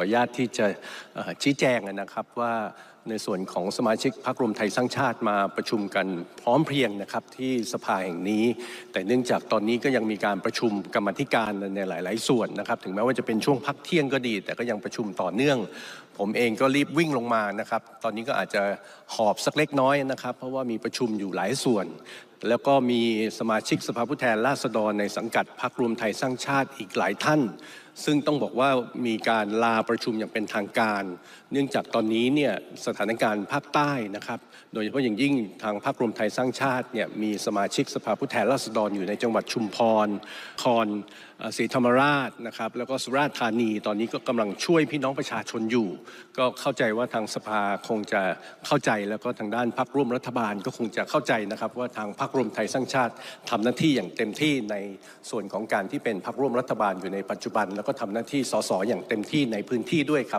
ออนุญาตที่จะชี้แจงนะครับว่าในส่วนของสมาชิกพรรครวมไทยสร้างชาติมาประชุมกันพร้อมเพรียงนะครับที่สภาแห่งนี้ แต่เนื่องจากตอนนี้ก็ยังมีการประชุมกรรมธิการในหลาย ๆ ส่วนนะครับ ถึงแม้ว่าจะเป็นช่วงพักเที่ยงก็ดี แต่ก็ยังประชุมต่อเนื่อง ผมเองก็รีบวิ่งลงมานะครับ ตอนนี้ก็อาจจะหอบสักเล็กน้อยนะครับ เพราะว่ามีประชุมอยู่หลายส่วนแล้วก็มีสมาชิกสภาผู้แทนราษฎรในสังกัดพรรครวมไทยสร้างชาติอีกหลายท่าน ซึ่งต้องบอกว่ามีการลาประชุมอย่างเป็นทางการ เนื่องจากตอนนี้เนี่ยสถานการณ์ภาคใต้นะครับ โดยเฉพาะอย่างยิ่งทางพรรครวมไทยสร้างชาติเนี่ยมีสมาชิกสภาผู้แทนราษฎรอยู่ในจังหวัดชุมพร คอนศรีธรรมราชนะครับ แล้วก็สุราษฎร์ธานีตอนนี้ก็กำลังช่วยพี่น้องประชาชนอยู่ ก็เข้าใจว่าทางสภาคงจะเข้าใจแล้วก็ทางด้านพรรคร่วมรัฐบาลก็คงจะเข้าใจนะครับว่าทางพรรครวมไทยสร้างชาติทำหน้าที่อย่างเต็มที่ในส่วนของการที่เป็นพรรคร่วมรัฐบาลอยู่ในปัจจุบัน แล้วก็ทำหน้าที่สสอย่างเต็มที่ในพื้นที่ด้วยครับ